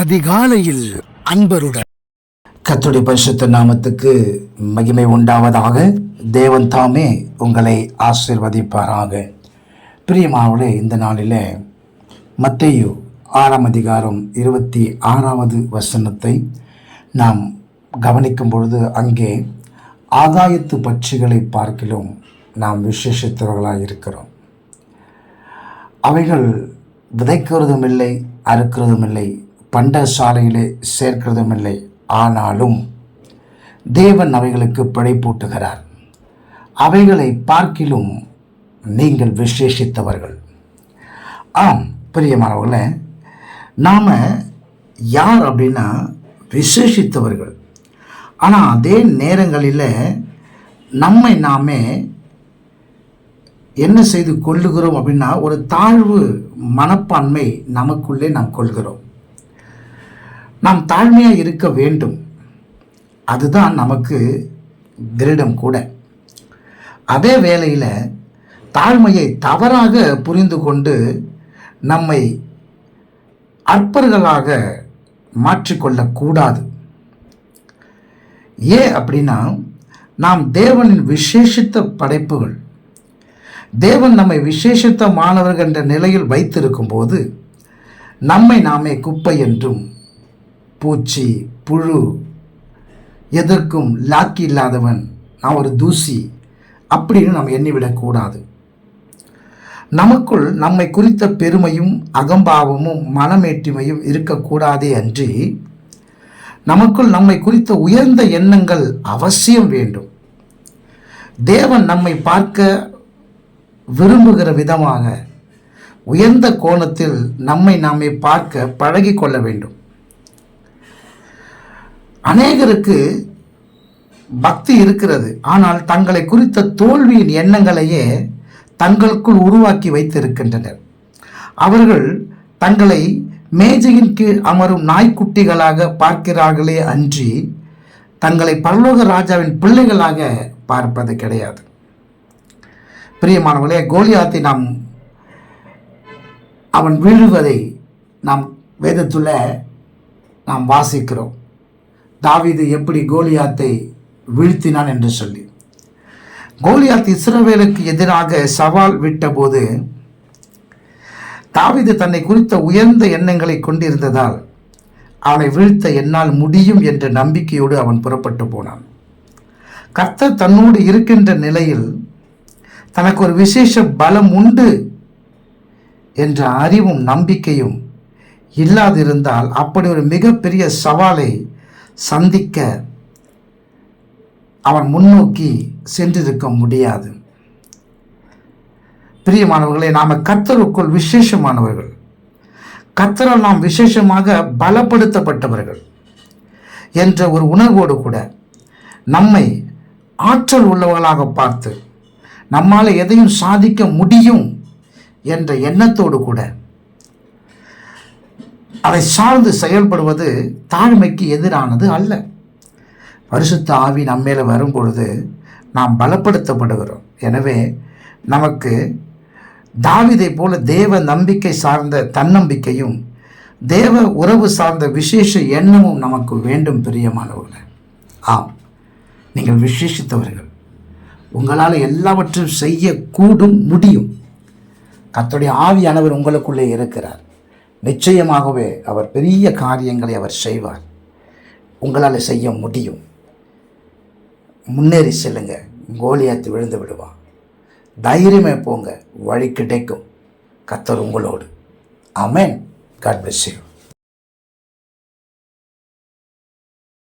அதிகாலையில் அன்பருடன். கத்துடி பரிசுத்த நாமத்துக்கு மகிமை உண்டாவதாக. தேவன் தாமே உங்களை ஆசீர்வதிப்பாராக. பிரியமானவர்களே இந்த நாளில் மத்தேயு ஆறாம் அதிகாரம் இருபத்தி ஆறாவது வசனத்தை நாம் கவனிக்கும் பொழுது அங்கே ஆகாயத்து பட்சிகளை பார்க்கிலும் நாம் விசேஷித்தவர்களாக இருக்கிறோம். அவைகள் விதைக்கிறதும் இல்லை அறுக்கிறதும் இல்லை பண்டசாலையிலே சேர்க்கிறதும் இல்லை ஆனாலும் தேவன் அவைகளுக்கு பிழைப்பூட்டுகிறார் அவைகளை பார்க்கிலும் நீங்கள் விசேஷித்தவர்கள். ஆம் பிரியமானவர்களே நாம் யார் அப்படின்னா விசேஷித்தவர்கள். ஆனால் அதே நேரங்களில் நம்மை நாமே என்ன செய்து கொள்ளுகிறோம் அப்படின்னா ஒரு தாழ்வு மனப்பான்மை நமக்குள்ளே நாம் கொள்கிறோம். நாம் தாழ்மையாக இருக்க வேண்டும். அதுதான் நமக்கு கிரீடம் கூட. அதே வேளையில் தாழ்மையை தவறாக புரிந்து கொண்டு நம்மை அற்பர்களாக மாற்றிக்கொள்ளக்கூடாது ஏன் அப்படின்னா நாம் தேவனின் விசேஷித்த படைப்புகள் தேவன் நம்மை விசேஷித்த மாணவர்கள் என்ற நிலையில் வைத்திருக்கும் போது நம்மை நாமே குப்பை என்றும் பூச்சி புழு எதற்கும் லாக்கி இல்லாதவன் நான் ஒரு தூசி அப்படின்னு நாம் எண்ணிவிடக்கூடாது நமக்குள் நம்மை குறித்த பெருமையும் அகம்பாவமும் மனமேட்டிமையும் இருக்கக்கூடாதே அன்றி நமக்குள் நம்மை குறித்த உயர்ந்த எண்ணங்கள் அவசியம் வேண்டும். தேவன் நம்மை பார்க்க விரும்புகிற விதமாக உயர்ந்த கோணத்தில் நம்மை நாமே பார்க்க பழகி கொள்ள வேண்டும். அநேகருக்கு பக்தி இருக்கிறது. ஆனால் தங்களை குறித்த தோல்வியின் எண்ணங்களையே தங்களுக்குள் உருவாக்கி வைத்திருக்கின்றனர். அவர்கள் தங்களை மேஜையின் கீழ் அமரும் நாய்க்குட்டிகளாக பார்க்கிறார்களே அன்றி தங்களை பரலோக ராஜாவின் பிள்ளைகளாக பார்ப்பது கிடையாது. பிரியமானவர்களே கோலியாத்தை நாம் அவன் வீழுவதை நாம் வேதத்துல நாம் வாசிக்கிறோம். தாவீது எப்படி கோலியாத்தை வீழ்த்தினான் என்று சொல்லி. கோலியாத் இஸ்ரவேலுக்கு எதிராக சவால் விட்டபோது தாவீது தன்னை குறித்த உயர்ந்த எண்ணங்களை கொண்டிருந்ததால் அவனை வீழ்த்த என்னால் முடியும் என்ற நம்பிக்கையோடு அவன் புறப்பட்டு போனான். கர்த்தர் தன்னோடு இருக்கின்ற நிலையில் தனக்கு ஒரு விசேஷ பலம் உண்டு என்ற அறிவும் நம்பிக்கையும் இல்லாதிருந்தால் அப்படி ஒரு மிகப்பெரிய சவாலை சந்திக்க அவன் முன்னோக்கி சென்றிருக்க முடியாது. பிரியமானவர்களே நாம் கத்தருக்குள் விசேஷமானவர்கள். கத்தரால் நாம் விசேஷமாக பலப்படுத்தப்பட்டவர்கள் என்ற ஒரு உணர்வோடு கூட நம்மை ஆற்றல் உள்ளவர்களாக பார்த்து நம்மால் எதையும் சாதிக்க முடியும் என்ற எண்ணத்தோடு கூட அதை சார்ந்து செயல்படுவது தாழ்மைக்கு எதிரானது அல்ல. பரிசுத்த ஆவி நம்மேல வரும் பொழுது நாம் பலப்படுத்தப்படுகிறோம். எனவே நமக்கு தாவிதை போல தேவ நம்பிக்கை சார்ந்த தன்னம்பிக்கையும் தேவ உறவு சார்ந்த விசேஷ எண்ணமும் நமக்கு வேண்டும் பிரியமானவர்களே. ஆம் நீங்கள் விசேஷித்தவர்கள். உங்களால் எல்லாவற்றையும் செய்யக்கூடும் முடியும். கத்தோடைய ஆவியானவர் உங்களுக்குள்ளே இருக்கிறார். நிச்சயமாகவே அவர் பெரிய காரியங்களை அவர் செய்வார். உங்களால் செய்ய முடியும். முன்னேறி செல்லுங்க. கோலியாத்து விழுந்து விடுவான் தைரியமே போங்க. வழி கிடைக்கும். கத்தர் உங்களோடு. அமேன் காட் பிளஸ் யூ